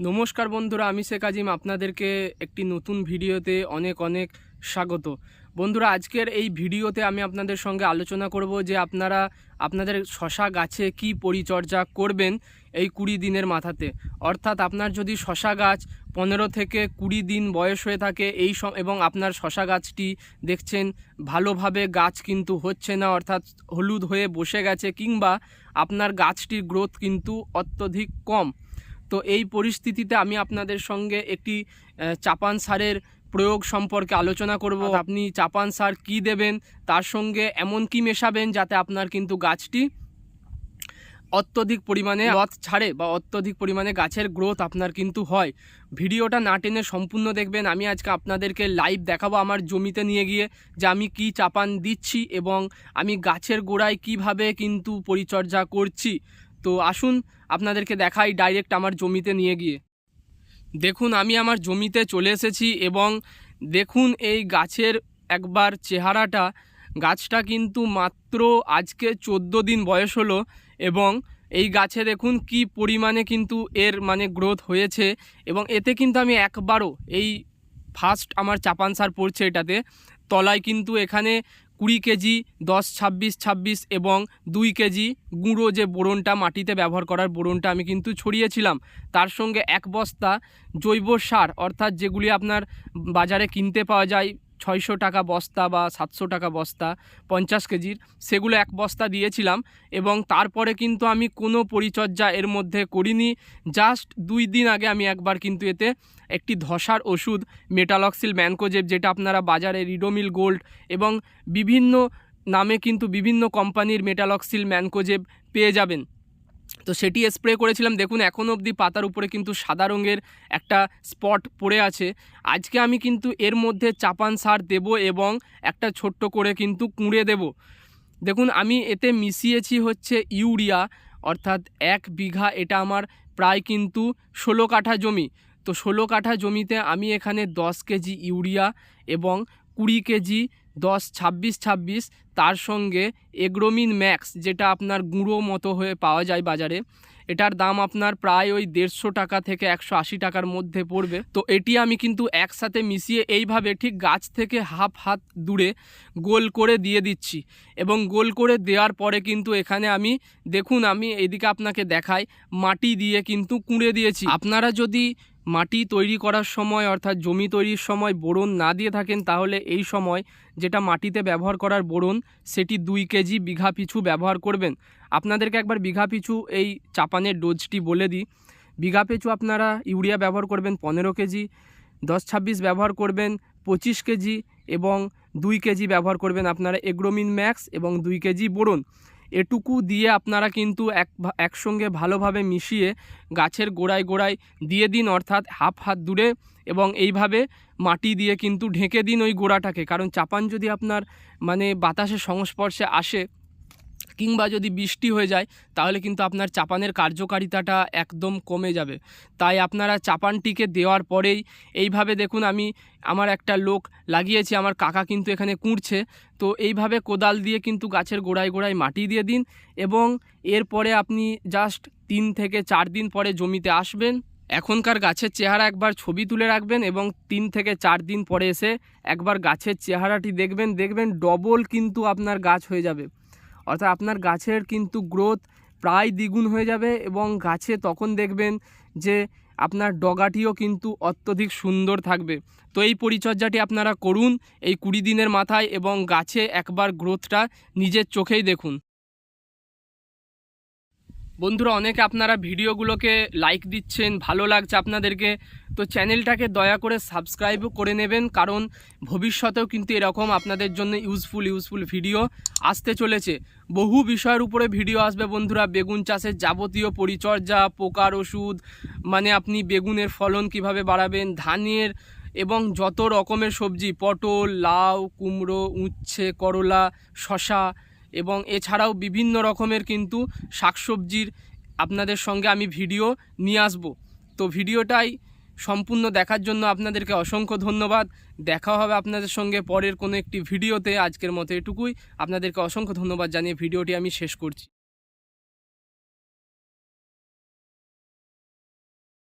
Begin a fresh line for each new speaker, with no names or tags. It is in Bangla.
নমস্কার বন্ধুরা, আমি শেখ আজিম। আপনাদেরকে একটি নতুন ভিডিওতে অনেক অনেক স্বাগত। বন্ধুরা, আজকের এই ভিডিওতে আমি আপনাদের সঙ্গে আলোচনা করব যে আপনারা আপনাদের শশা গাছে কি পরিচর্যা করবেন এই কুড়ি দিনের মাথাতে। অর্থাৎ আপনার যদি শশা গাছ পনেরো থেকে কুড়ি দিন বয়স হয়ে থাকে, এই এবং আপনার শশা গাছটি দেখছেন ভালোভাবে গাছ কিন্তু হচ্ছে না, অর্থাৎ হলুদ হয়ে বসে গেছে, কিংবা আপনার গাছটির গ্রোথ কিন্তু অত্যধিক কম। তো এই পরিস্থিতিতে আমি আপনাদের সঙ্গে একটি চাপান সারের প্রয়োগ সম্পর্কে আলোচনা করব। আপনি চাপান সার কি দেবেন তার সঙ্গে এমন কি মেশাবেন যাতে আপনার কিন্তু গাছটি অত্যধিক পরিমাণে রথ ছাড়ে বা অত্যধিক পরিমাণে গাছের গ্রোথ আপনার কিন্তু হয়। ভিডিওটা না টেনে সম্পূর্ণ দেখবেন। আমি আজকে আপনাদেরকে লাইভ দেখাবো আমার জমিতে নিয়ে গিয়ে যে আমি কি চাপান দিচ্ছি এবং আমি গাছের গোড়ায় কীভাবে কিন্তু পরিচর্যা করছি। তো আসুন আপনাদেরকে দেখাই ডাইরেক্ট আমার জমিতে নিয়ে গিয়ে। দেখুন, আমি আমার জমিতে চলে এসেছি এবং দেখুন এই গাছের একবার চেহারাটা। গাছটা কিন্তু মাত্র আজকে চোদ্দ দিন বয়স হলো এবং এই গাছে দেখুন কি পরিমাণে কিন্তু এর মানে গ্রোথ হয়েছে এবং এতে কিন্তু আমি একবারও এই ফার্স্ট আমার চাপান সার পড়ছে এটাতে। তলায় কিন্তু এখানে কুড়ি কেজি, দশ, ছাব্বিশ ছাব্বিশ এবং দুই কেজি গুঁড়ো যে বোরনটা মাটিতে ব্যবহার করার বোরনটা আমি কিন্তু ছড়িয়েছিলাম। তার সঙ্গে এক বস্তা জৈব সার অর্থাৎ যেগুলি আপনার বাজারে কিনতে পাওয়া যায় ছয়শো টাকা বস্তা বা সাতশো টাকা বস্তা, পঞ্চাশ কেজির, সেগুলো এক বস্তা দিয়েছিলাম এবং তারপরে কিন্তু আমি কোনো পরিচর্যা এর মধ্যে করিনি। জাস্ট দুই দিন আগে আমি একবার কিন্তু এতে একটি ধসার ওষুধ, মেটালক্সিল ম্যানকোজেব, যেটা আপনারা বাজারে রিডোমিল গোল্ড এবং বিভিন্ন নামে কিন্তু বিভিন্ন কোম্পানির মেটালক্সিল ম্যানকোজেব পেয়ে যাবেন। তো সেটি স্প্রে করেছিলাম। দেখুন, এখন অবধি পাতার উপরে কিন্তু সাদা রঙের একটা স্পট পড়ে আছে। আজকে আমি কিন্তু এর মধ্যে চাপান সার দেব এবং একটা ছোট্ট করে কিন্তু কুঁড়ে দেব। দেখুন, আমি এতে মিশিয়েছি হচ্ছে ইউরিয়া, অর্থাৎ এক বিঘা এটা আমার প্রায় কিন্তু ষোলো কাঠা জমি। তো ষোলো কাঠা জমিতে আমি এখানে দশ কেজি ইউরিয়া এবং কুড়ি কেজি দশ ছাব্বিশ ছাব্বিশ, তার সঙ্গে এগ্রোমিন ম্যাক্স, যেটা আপনার গুঁড়ো মতো হয়ে পাওয়া যায় বাজারে। এটার দাম আপনার প্রায় ওই দেড়শো টাকা থেকে একশো আশি টাকার মধ্যে পড়বে। তো এটি আমি কিন্তু একসাথে মিশিয়ে এইভাবে ঠিক গাছ থেকে হাফ হাত দূরে গোল করে দিয়ে দিচ্ছি। এবং গোল করে দেওয়ার পরে কিন্তু এখানে আমি, দেখুন আমি এদিকে আপনাকে দেখাই, মাটি দিয়ে কিন্তু কুঁড়ে দিয়েছি। আপনারা যদি মাটি তৈরি করার সময়, অর্থাৎ জমি তৈরির সময় বোরন না দিয়ে থাকেন, তাহলে এই সময় যেটা মাটিতে ব্যবহার করার বোরন, সেটি দুই কেজি বিঘা পিছু ব্যবহার করবেন। আপনাদেরকে একবার বিঘা পিছু এই চাপানের ডোজটি বলে দিই। বিঘা পিছু আপনারা ইউরিয়া ব্যবহার করবেন পনেরো কেজি, দশ ছাব্বিশ ব্যবহার করবেন পঁচিশ কেজি এবং দুই কেজি ব্যবহার করবেন আপনারা এগ্রোমিন ম্যাক্স এবং দুই কেজি বোরন। এটুকু দিয়ে আপনারা কিন্তু এক একসঙ্গে ভালোভাবে মিশিয়ে গাছের গোড়ায় গোড়ায় দিয়ে দিন, অর্থাৎ হাফ হাত দূরে এবং এইভাবে মাটি দিয়ে কিন্তু ঢেকে দিন ওই গোড়াটাকে। কারণ চাপান যদি আপনার মানে বাতাসের সংস্পর্শে আসে কিংবা যদি বৃষ্টি হয়ে যায়, তাহলে কিন্তু আপনার চাপানের কার্যকারিতাটা একদম কমে যাবে। তাই আপনারা চাপানটিকে দেওয়ার পরেই এইভাবে দেখুন, আমি আমার একটা লোক লাগিয়েছি, আমার কাকা কিন্তু এখানে কুঁড়ছে। তো এইভাবে কোদাল দিয়ে কিন্তু গাছের গোড়ায় গোড়ায় মাটি দিয়ে দিন এবং এরপরে আপনি জাস্ট তিন থেকে চার দিন পরে জমিতে আসবেন। এখনকার গাছের চেহারা একবার ছবি তুলে রাখবেন এবং তিন থেকে চার দিন পরে এসে একবার গাছের চেহারাটি দেখবেন দেখবেন ডবল কিন্তু আপনার গাছ হয়ে যাবে। অর্থাৎ আপনার গাছের কিন্তু গ্রোথ প্রায় দ্বিগুণ হয়ে যাবে এবং গাছে তখন দেখবেন যে আপনার ডগাটিও কিন্তু অত্যধিক সুন্দর থাকবে। তো এই পরিচর্যাটি আপনারা করুন এই কুড়ি দিনের মাথায় এবং গাছে একবার গ্রোথটা নিজের চোখেই দেখুন। বন্ধুরা, অনেকে আপনারা ভিডিওগুলোকে লাইক দিচ্ছেন, ভালো লাগছে আপনাদেরকে, তো চ্যানেলটাকে দয়া করে সাবস্ক্রাইবও করে নেবেন, কারণ ভবিষ্যতেও কিন্তু এরকম আপনাদের জন্য ইউজফুল ইউজফুল ভিডিও আসতে চলেছে। বহু বিষয়ের উপরে ভিডিও আসবে বন্ধুরা, বেগুন চাষের যাবতীয় পরিচর্যা, পোকার ওষুধ মানে আপনি বেগুনের ফলন কীভাবে বাড়াবেন, ধানের এবং যত রকমের সবজি, পটল, লাউ, কুমড়ো, উচ্ছে, করলা শশা এবং এছাড়াও বিভিন্ন রকমের কিন্তু শাকসবজির আপনাদের সঙ্গে আমি ভিডিও নিয়ে আসব। তো ভিডিওটাই সম্পূর্ণ দেখার জন্য আপনাদেরকে অসংখ্য ধন্যবাদ। দেখা হবে আপনাদের সঙ্গে পরের কোনো একটি ভিডিওতে। আজকের মতো এটুকুই। আপনাদেরকে অসংখ্য ধন্যবাদ জানিয়ে ভিডিওটি আমি শেষ করছি।